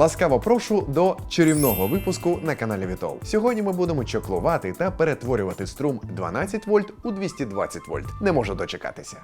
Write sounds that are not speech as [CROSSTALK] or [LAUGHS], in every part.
Ласкаво прошу до чарівного випуску на каналі Вітол. Сьогодні ми будемо чоклувати та перетворювати струм 12 вольт у 220 вольт. Не можу дочекатися.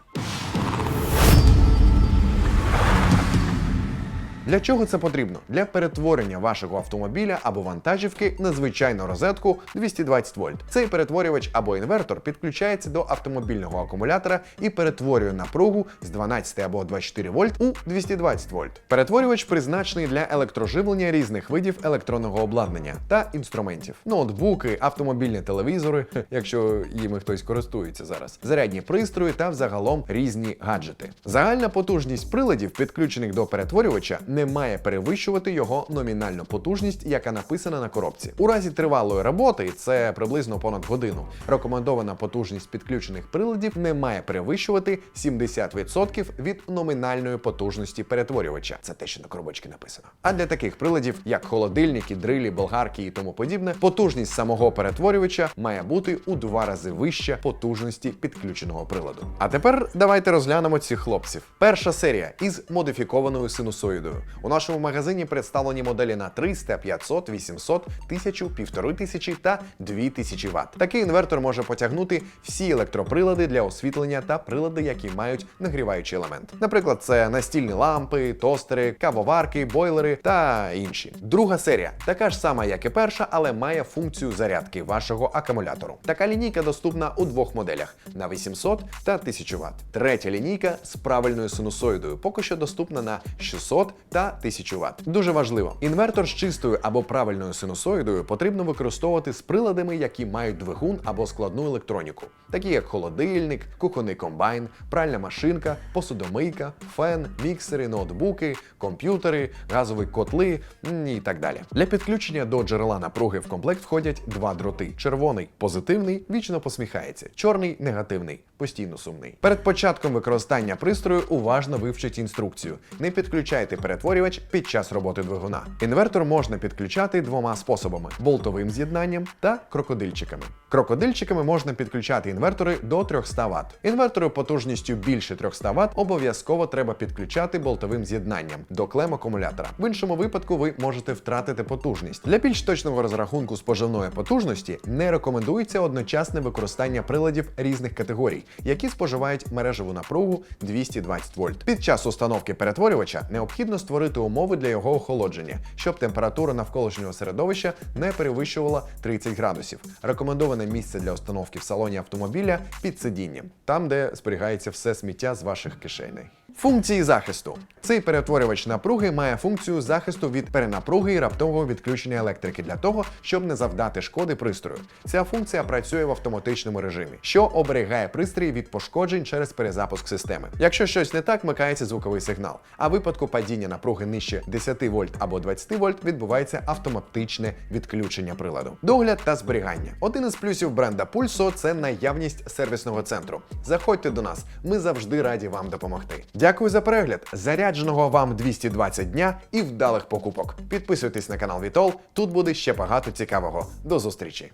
Для чого це потрібно? Для перетворення вашого автомобіля або вантажівки на звичайну розетку 220 вольт. Цей перетворювач або інвертор підключається до автомобільного акумулятора і перетворює напругу з 12 або 24 вольт у 220 вольт. Перетворювач призначений для електроживлення різних видів електронного обладнання та інструментів: ноутбуки, автомобільні телевізори, [LAUGHS] якщо їми хтось користується зараз, зарядні пристрої та взагалом різні гаджети. Загальна потужність приладів, підключених до перетворювача, не має перевищувати його номінальну потужність, яка написана на коробці. У разі тривалої роботи, це приблизно понад годину. Рекомендована потужність підключених приладів не має перевищувати 70% від номінальної потужності перетворювача. Це те, що на коробочці написано. А для таких приладів, як холодильники, дрилі, болгарки і тому подібне, потужність самого перетворювача має бути у два рази вища потужності підключеного приладу. А тепер давайте розглянемо цих хлопців. Перша серія із модифікованою синусоїдою. У нашому магазині представлені моделі на 300, 500, 800, 1000, 1500 та 2000 Вт. Такий інвертор може потягнути всі електроприлади для освітлення та прилади, які мають нагріваючий елемент. Наприклад, це настільні лампи, тостери, кавоварки, бойлери та інші. Друга серія така ж сама, як і перша, але має функцію зарядки вашого акумулятору. Така лінійка доступна у двох моделях на 800 та 1000 Вт. Третя лінійка з правильною синусоїдою, поки що доступна на 600 та 1000 Вт. Дуже важливо, інвертор з чистою або правильною синусоїдою потрібно використовувати з приладами, які мають двигун або складну електроніку, такі як холодильник, кухонний комбайн, пральна машинка, посудомийка, фен, міксери, ноутбуки, комп'ютери, газові котли і так далі. Для підключення до джерела напруги в комплект входять два дроти: червоний позитивний, вічно посміхається, чорний негативний, постійно сумний. Перед початком використання пристрою уважно вивчіть інструкцію. Не підключайте перетворювач під час роботи двигуна. Інвертор можна підключати двома способами: болтовим з'єднанням та крокодильчиками. Крокодильчиками можна підключати інвертори до 300 Вт. Інвертори потужністю більше 300 Вт обов'язково треба підключати болтовим з'єднанням до клем акумулятора. В іншому випадку ви можете втратити потужність. Для більш точного розрахунку споживної потужності не рекомендується одночасне використання приладів різних категорій, які споживають мережеву напругу 220 вольт. Під час установки перетворювача необхідно створити умови для його охолодження, щоб температура навколишнього середовища не перевищувала 30 градусів. Рекомендоване місце для установки в салоні автомобіля під сидінням, там, де зберігається все сміття з ваших кишеней. Функції захисту. Цей перетворювач напруги має функцію захисту від перенапруги і раптового відключення електрики для того, щоб не завдати шкоди пристрою. Ця функція працює в автоматичному режимі, що оберігає пристрій від пошкоджень через перезапуск системи. Якщо щось не так, вмикається звуковий сигнал. А в випадку падіння напруги нижче 10 вольт або 20 вольт відбувається автоматичне відключення приладу. Догляд та зберігання. Один із плюсів бренда Pulso – це наявність сервісного центру. Заходьте до нас, ми завжди раді вам допомогти. Дякую за перегляд. Зарядженого вам 220 дня і вдалих покупок. Підписуйтесь на канал Вітол. Тут буде ще багато цікавого. До зустрічі!